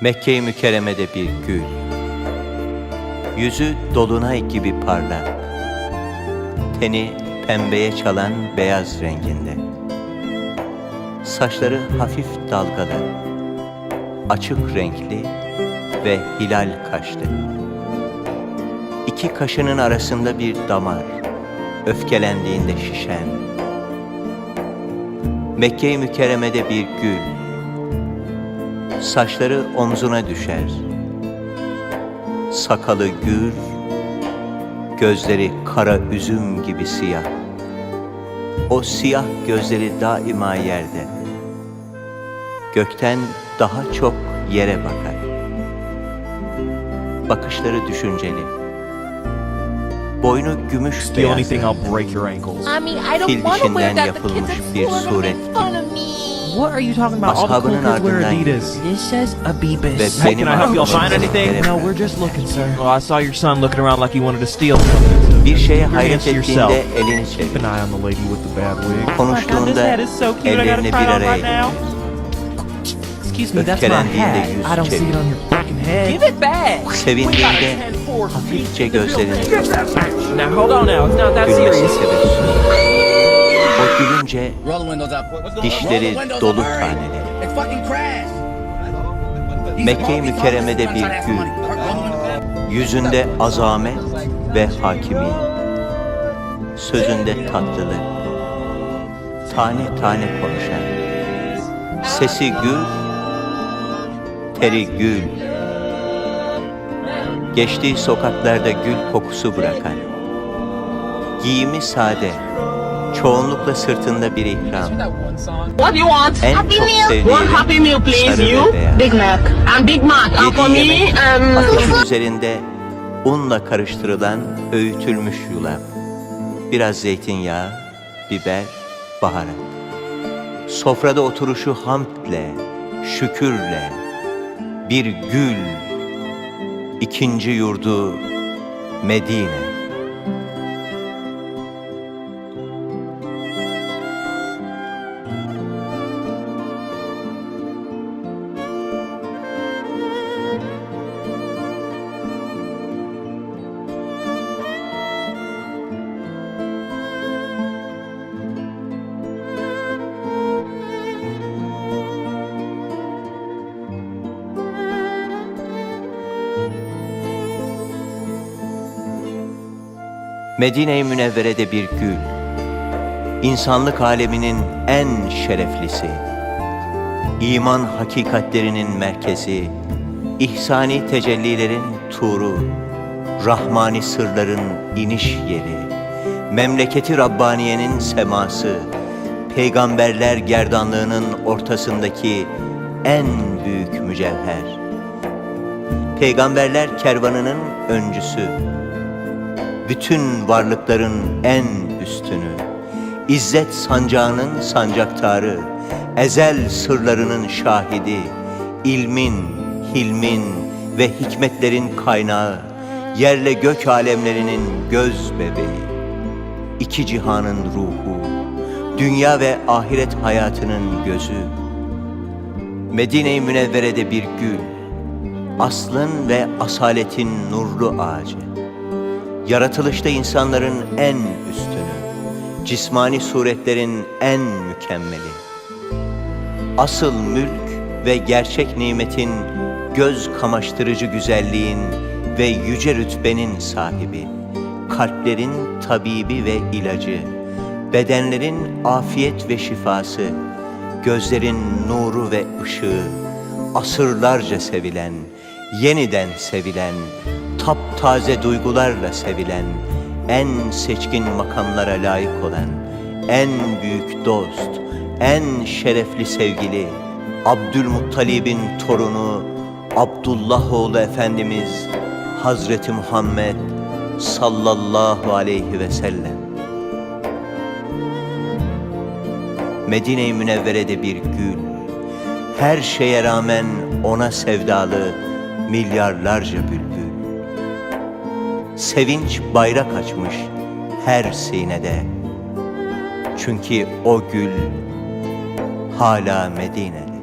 Mekke-i Mükerreme'de bir gül. Yüzü dolunay gibi parlak. Teni pembeye çalan beyaz renginde. Saçları hafif dalgalı. Açık renkli ve hilal kaşlı. İki kaşının arasında bir damar. Öfkelendiğinde şişen. Mekke-i Mükerreme'de bir gül. Saçları omzuna düşer. Sakalı gür, gözleri kara üzüm gibi siyah. O siyah gözleri daima yerde. Gökten daha çok yere bakar. Bakışları düşünceli. Boynu gümüş Steal anything, beyazdır. I'll break your ankles. I mean, I Fil don't dişinden yapılmış bir suret What are you talking about? All the cool kids wear Adidas. This says Ve Abibus. Hey, can I help you find anything? No, we're just looking, sir. Oh, I saw your son looking around like he wanted to steal something. Bir şeye Keep hayret ettiğinde elini Keep çevir. an eye on the lady with the bad wig. Oh my god, this Konuştuğunda hat is so cute. I gotta ellerini try bir araya right now. Excuse me, that's my hat. I don't see it on your fucking head. Give it back. Sevindiğinde hafifçe gözlerini Now hold on now, it's not that serious. Gülünce dişleri dolu taneleri. Mekke-i Mükerreme'de bir gül. Yüzünde azamet ve hakimiyet. Sözünde tatlılık. Tane tane konuşan. Sesi gül, teri gül. Geçtiği sokaklarda gül kokusu bırakan. Giyimi sade, çoğunlukla sırtında bir ihram. What do you want? En Happy çok Meal. sevdiği One Happy Meal, please. sarı ve You? beyaz. Big Mac. I'm Big Mac. And for Yediği me, yemek um, ateşin üzerinde unla karıştırılan öğütülmüş yulaf. Biraz zeytinyağı, biber, baharat. Sofrada oturuşu hamdle, şükürle, bir gül, ikinci yurdu Medine. Medine-i Münevvere'de bir gül. İnsanlık aleminin en şereflisi. İman hakikatlerinin merkezi. İhsani tecellilerin turu. Rahmani sırların iniş yeri. Memleketi Rabbaniye'nin seması. Peygamberler gerdanlığının ortasındaki en büyük mücevher. Peygamberler kervanının öncüsü bütün varlıkların en üstünü, İzzet sancağının sancaktarı, ezel sırlarının şahidi, ilmin, hilmin ve hikmetlerin kaynağı, yerle gök alemlerinin göz bebeği, iki cihanın ruhu, dünya ve ahiret hayatının gözü, Medine-i Münevvere'de bir gül, aslın ve asaletin nurlu ağacı, Yaratılışta insanların en üstünü, cismani suretlerin en mükemmeli. Asıl mülk ve gerçek nimetin göz kamaştırıcı güzelliğin ve yüce rütbenin sahibi, kalplerin tabibi ve ilacı, bedenlerin afiyet ve şifası, gözlerin nuru ve ışığı, asırlarca sevilen, yeniden sevilen, taptaze duygularla sevilen, en seçkin makamlara layık olan, en büyük dost, en şerefli sevgili, Abdülmuttalib'in torunu, Abdullah oğlu Efendimiz, Hazreti Muhammed sallallahu aleyhi ve sellem. Medine-i Münevvere'de bir gül, her şeye rağmen ona sevdalı milyarlarca bülbül. Sevinç bayrak açmış her sinede. Çünkü o gül hala Medine'de.